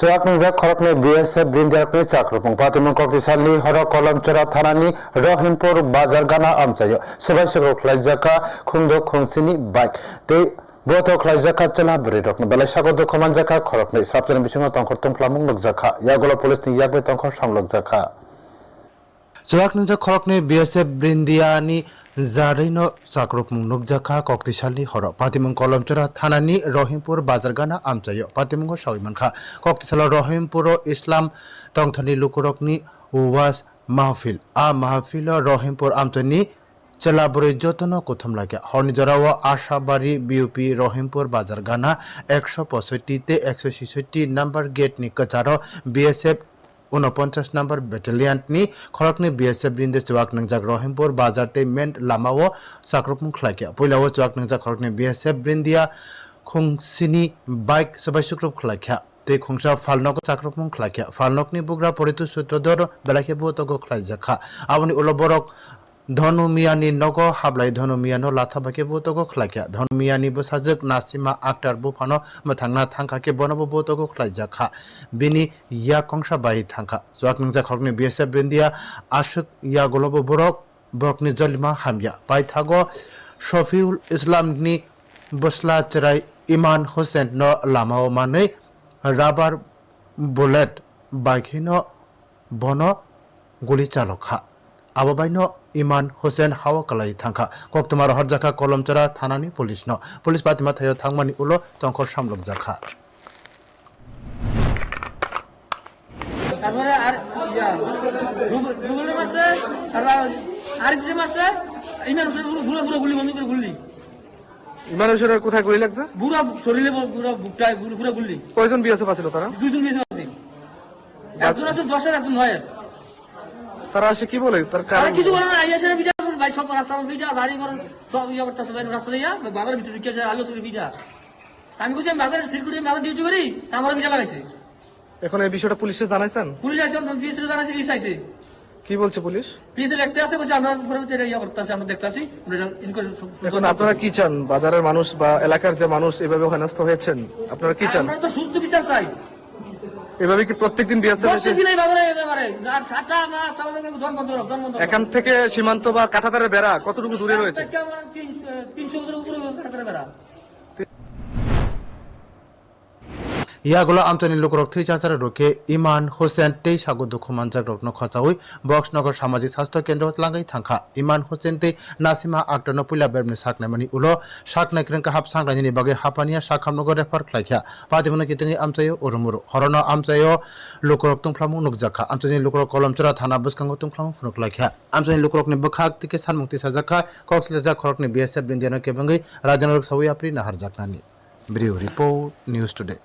Khorokne BSF Brindiakni chakrupung patimung koktisali horo kolomchora thanani Rohimpur bazar gana amchayo sebai sebai khlaijaka khungdo khungsini bike tei boto khlaijaka chana bri rokni belai sagodo khomanjaka khorokne sabjani bisingo tongkhor tongflamung nukjaka yagola police ni yakbe tongkhor samlokjaka Chuak nungja khorokne BSF Brindiani Zarino Sakrupmung nukjaka koktisali horo patimung kolomchora thanani Rohimpur bazargana amchayo patimung sawimankha koktisalo Rohimpuro Islam tongthani lukurokni was mahfil a mahfil Rohimpur amchani চেলাবরে যতন কোথম লাগে হরনিজরাও Ashabari BUP Rahimpur বাজার গানা একশো পঁয়ষট্টিতে একশো ছেষট্টি number gate নি কচারো BSF উনপঞ্চাশ নম্বর ব্যাটালিয়াননি খরকনি বিএসএফ বৃন্দে চুয়াক নংজাক রহিমপুর বাজারতে মেন লামাও সাকরুকমুখ লাইকে। পয়লাও চুয়াক নংজাক খরকনি বিএসএফ বৃন্দিয়া খুংসিনি বাইক সবাই সুক্রুপ খলাইখ্যা te khungsa falnok chakrupmung khlaikya falnokni bugra poritu sutrodor belake buotogo khlaijaka aboni uloborok ধনু মিয়ানি নগ হাবলাই ধনু মিয়ানো লাথা বাকে বুতগো খ্লাইকা ধনু মিয়ানি বসাজক নাসিমা আক্তার বুফানো মথাংনা থাংখাকে বনব বুতগো খ্লাইজাখা বিনি ইয়া কংসা বাহি থাংখা। জোয়াক নংজা খরকনি বিএসএফ বেন্দিয়া আশুক ইয়া গলব বরক বরকনি জলিমা হামিয়া। পাই থাগো শফিউল ইসলামনি বসলা চেরাই ইমান হোসেন ন লামাও মানে রাবার বুলেট বাইখিন বন গুলি চালকা আবাবাইন ইমান হোসেন হাওয়া কালাই থাংখা কক্তমার হরজাখা কলমচরা থানানি পুলিশ ন। পুলিশ পাতিমা থাইও থাংমানি উলো তংকর সামলক জাখা। তারপরে আর রুবেলের মারছে তারপর আরিফের মারছে ইমান হোসেন পুরো পুরো পুরো গুলি বন্ধ করে গুলি। ইমান হোসেনের কোথায় গুলি লাগছে? পুরো শরীরে পুরো বুকটায় পুরো পুরো গুলি। কয়জন বিএসএফ আছিল তারা? দুজন বেশি আছে একজন আছে দশের একজন নয়ের। তারা এসে কি বলে? তার কারণ কিছু করে না ভাই সব রাস্তা বাড়ি সব ইয়ে করতেছে ভাই রাস্তা দিয়া বাবার ভিতরে আলো আমি কইছি আমি বাজারে সিকিউরিটি বাজার ডিউটি করি আমার লাগাইছে। এখন এই বিষয়টা পুলিশে জানাইছেন? পুলিশ আইছে জানাইছে পিএস আইছে। কি বলছে পুলিশ? পিএস লিখতে আছে কইছে আমরা পুরো এটা ইয়া করতেছি আমরা দেখতাছি এখন আপনারা কি চান? বাজারের মানুষ বা এলাকার যে মানুষ এভাবে হেনস্থ হয়েছেন আপনারা কি চান? আমরা তো সুস্থ বিচার চাই। এভাবে কি প্রত্যেকদিন এখান থেকে সীমান্ত বা কাঁটাতারের বেড়া কতটুকু দূরে রয়েছে? তিনশো উপরে বেড়া। ইয়াগুলো আমতনি লুকরক থৈ চাচার রোকে ইমান, হোসেন, তেই সাগো দুঃখ মানজাক রকন খচাউই বক্সনগর সামাজিক স্বাস্থ্য কেন্দ্র লাগাই থাংখা। ইমান, হোসেন, তেই, নাসিমা আক্টানো পুইলা বেরমনি সাকনাইমানি উলো। সাকনাই ক্রেংকা হাপ সাংরাইনি বাগে হাপানিয়া সাখামনগর রেফার খ্লাইখ্যা পাতিমনো কিতেঙি আমচাयो উরুমুরু হরন আমচাयो লুকরক তুংফ্লামু নুকজাখা। আমচানি লুকরক কলমচরা থানা বসকাঙ্গ তুংফ্লামু ফুনুকলাইখ্যা আমচানি লুকরকনি বখাক তিকে সানমুক্তি সাজাখা কক্সলেজা খরকনি বিএসএফ, বিন্দিয়ানো কেবঙ্গই রাজনগর সাউই আপরি নাহার জাকনানি ভিডিও রিপোর্ট, নিউজ টুডে।